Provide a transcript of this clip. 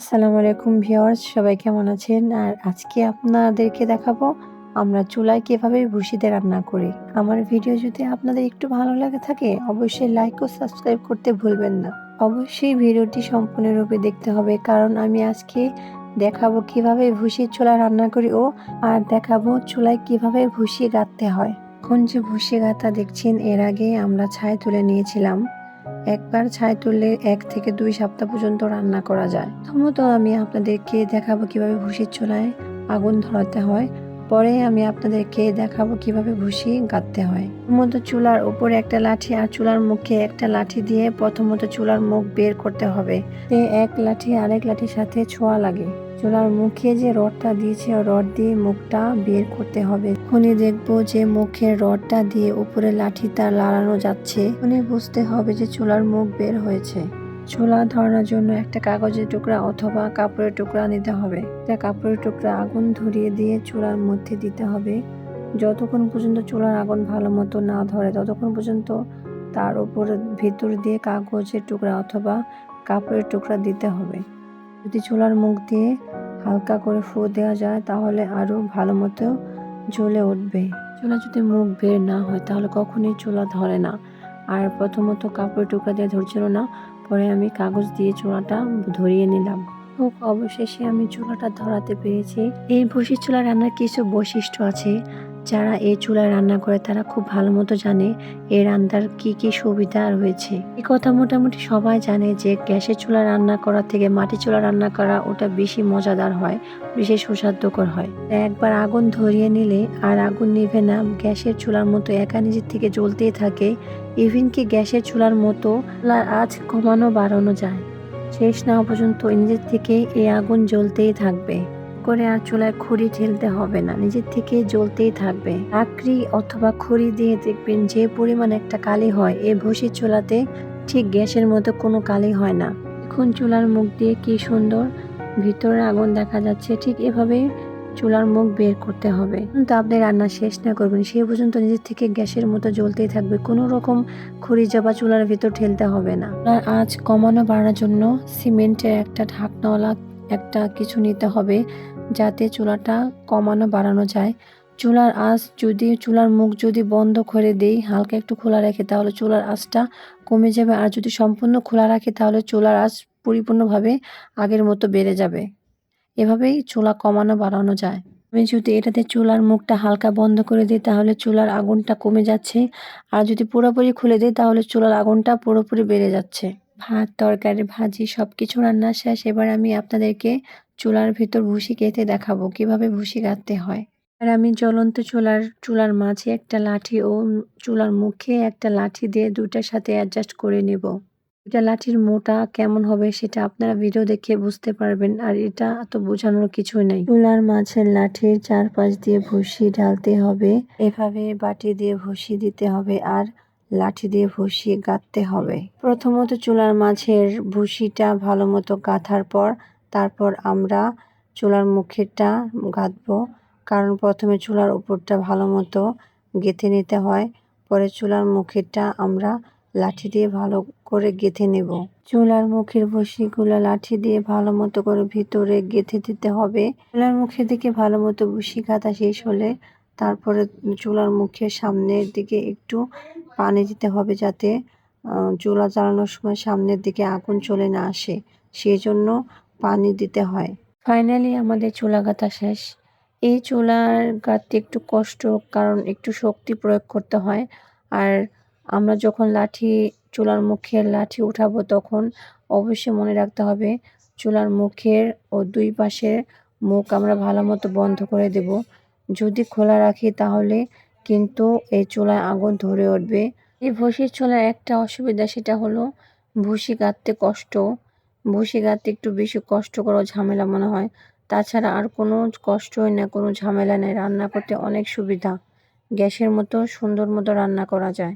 আসসালামু আলাইকুম ভিউয়ার্স, সবাই কেমন আছেন? আর আজকে আপনাদেরকে দেখাবো আমরা চুলায় কীভাবে ভুসিতে রান্না করি। আমার ভিডিও যদি আপনাদের একটু ভালো লাগে থাকে, অবশ্যই লাইক ও সাবস্ক্রাইব করতে ভুলবেন না। অবশ্যই ভিডিওটি সম্পূর্ণরূপে দেখতে হবে, কারণ আমি আজকে দেখাবো কীভাবে ভুসির চুলা রান্না করি ও আর দেখাবো চুলায় কীভাবে ভুসি গাঁথতে হয়। এখন যে ভুসি গাঁথা দেখছেন, এর আগে আমরা ছাই তুলে নিয়েছিলাম। একবার ছাই তুললে এক থেকে দুই সপ্তাহ পর্যন্ত রান্না করা যায়। প্রথমত আমি আপনাদেরকে দেখাবো কীভাবে ভুসির চুলায় আগুন ধরাতে হয়। পরে আমি আপনাদেরকে দেখাবো কীভাবে ভুসি গাঁথতে হয়। প্রথমত চুলার উপরে একটা লাঠি আর চুলার মুখে একটা লাঠি দিয়ে প্রথমত চুলার মুখ বের করতে হবে। তে এক লাঠি, আরেক লাঠির সাথে ছোঁয়া লাগে। চুলার মুখে যে রডটা দিয়েছে রড দিয়ে মুখটা বের করতে হবে। এখনই দেখব যে মুখের রডটা দিয়ে উপরে লাঠিটা লাড়ানো যাচ্ছে। এখনই বুঝতে হবে যে চুলার মুখ বের হয়েছে। চুলা ধরানোর জন্য একটা কাগজের টুকরা অথবা কাপড়ের টুকরা নিতে হবে। একটা কাপড়ের টুকরা আগুন ধরিয়ে দিয়ে চুলার মধ্যে দিতে হবে। যতক্ষণ পর্যন্ত চুলার আগুন ভালো মতো না ধরে, ততক্ষণ পর্যন্ত তার উপরে ভিতর দিয়ে কাগজের টুকরা অথবা কাপড়ের টুকরা দিতে হবে। যদি চুলার মুখ দিয়ে হালকা করে ফু দেওয়া যায়, তাহলে আরও ভালো মতো জ্বলে উঠবে। চুলা যদি মুখ বের না হয়, তাহলে কখনোই চুলা ধরে না। আর প্রথমত কাপড়ের টুকরা দিয়ে ধরছিল না পরে আমি কাগজ দিয়ে চূড়াটা ধরিয়ে নিলাম। খুব অবশেষে আমি চুলাটা ধরাতে পেরেছি। এই ভুসির চুলা রান্নার কিছু বৈশিষ্ট্য আছে। যারা এই চুলায় রান্না করে তারা খুব ভালো মতো জানে এই রান্নার কি কি সুবিধা রয়েছে। এই কথা মোটামুটি সবাই জানে যে গ্যাসের চুলা রান্না করা থেকে মাটি চুলা রান্না করা ওটা বেশি মজাদার হয়, বেশি সুস্বাদ্যকর হয়। একবার আগুন ধরিয়ে নিলে আর আগুন নিভে না, গ্যাসের চুলার মতো একা নিজের থেকে জ্বলতেই থাকে। ইভিন কি গ্যাসের চুলার মতো আজ কমানো বাড়ানো যায়? শেষ না পর্যন্ত নিজের থেকে এই আগুন জ্বলতেই থাকবে। করে আর চুলায় খড়ি ঠেলতে হবে না, নিজের থেকে জ্বলতেই থাকবে। লাকড়ি অথবা খড়ি দিয়ে দেখবেন যে পরিমাণ একটা কালি হয় এই ভুসির চুলাতে ঠিক গ্যাসের মতো কোনো কালি হয় না। এখন চুলার মুখ দিয়ে কি সুন্দর ভিতরে আগুন দেখা যাচ্ছে, ঠিক এভাবে চুলার মুখ বের করতে হবে। কিন্তু আপনি রান্না শেষ না করবেন সেই পর্যন্ত নিজের থেকে গ্যাসের মতো জ্বলতেই থাকবে, কোনো রকম খড়ি জবা চুলার ভিতর ঠেলতে হবে না। আর আঁচ কমানো বাড়ানোর জন্য সিমেন্টের একটা ঢাকনাওয়ালা একটা কিছু নিতে হবে যাতে চুলাটা কমানো বাড়ানো যায়। চুলার আঁচ যদি, চুলার মুখ যদি বন্ধ করে দেই, হালকা একটু খোলা রেখে, তাহলে চুলার আঁচটা কমে যাবে। আর যদি সম্পূর্ণ খোলা রাখি, তাহলে চুলার আঁচ পরিপূর্ণভাবে আগের মতো বেড়ে যাবে। এভাবেই চুলা কমানো বাড়ানো যায়। আমি যদি এটাতে চুলার মুখটা হালকা বন্ধ করে দিই, তাহলে চুলার আগুনটা কমে যাচ্ছে। আর যদি পুরোপুরি খুলে দিই, তাহলে চুলার আগুনটা পুরোপুরি বেড়ে যাচ্ছে। ভাত, তরকারি, ভাজি সব কিছু রান্না শেষ। এবার আমি আপনাদেরকে চুলার ভিতর ভুসি কেটে দেখাবো, কীভাবে ভুসি কাটতে হয়। আর আমি জ্বলন্ত চুলার চুলার মাঝে একটা লাঠি ও চুলার মুখে একটা লাঠি দিয়ে দুইটার সাথে অ্যাডজাস্ট করে নেব। এটা লাঠির মোটা কেমন হবে সেটা আপনারা ভিডিও দেখে বুঝতে পারবেন, আর এটা তো বোঝানোর কিছুই নাই। চুলার মাঝের লাঠির চারপাশ দিয়ে ভুসি ঢালতে হবে, এভাবে বাটি দিয়ে ভুসি দিতে হবে, আর লাঠি দিয়ে ভুসি গাঁথতে হবে। প্রথমত চুলার মাঝের ভুসিটা ভালো মতো গাঁথার পর তারপর আমরা চুলার মুখেরটা গাঁথবো। কারণ প্রথমে চুলার উপরটা ভালো মতো গেঁথে নিতে হয়, পরে চুলার মুখেরটা আমরা লাঠি দিয়ে ভালো করে গেঁথে নেব। চুলার মুখের বসিগুলো লাঠি দিয়ে ভালো মতো করে ভিতরে গেঁথে দিতে হবে। চুলার মুখের দিকে ভালো মতো বসি গাঁথা শেষ হলে তারপরে চুলার মুখের সামনের দিকে একটু পানি দিতে হবে যাতে চুলা জ্বালানোর সময় সামনের দিকে আগুন চলে না আসে সেই জন্য পানি দিতে হয়। ফাইনালি আমাদের চুলা গাঁথা শেষ। এই চুলার গাঁথতে একটু কষ্ট, কারণ একটু শক্তি প্রয়োগ করতে হয়। আর আমরা যখন লাঠি, চুলার মুখের লাঠি উঠাবো তখন অবশ্যই মনে রাখতে হবে, চুলার মুখের ও দুই পাশের মুখ আমরা ভালো মতো বন্ধ করে দেব। যদি খোলা রাখি তাহলে কিন্তু এই চুলায় আগুন ধরে উঠবে। এই ভুসির চুলার একটা অসুবিধা সেটা হলো ভুসি গাঁথতে কষ্ট। ভুসি গাঁথতে একটু বেশি কষ্টকর ও ঝামেলা মনে হয়। তাছাড়া আর কোনো কষ্টই না কোনো ঝামেলা নেই। রান্না করতে অনেক সুবিধা। গ্যাসের মতো সুন্দর মতো রান্না করা যায়।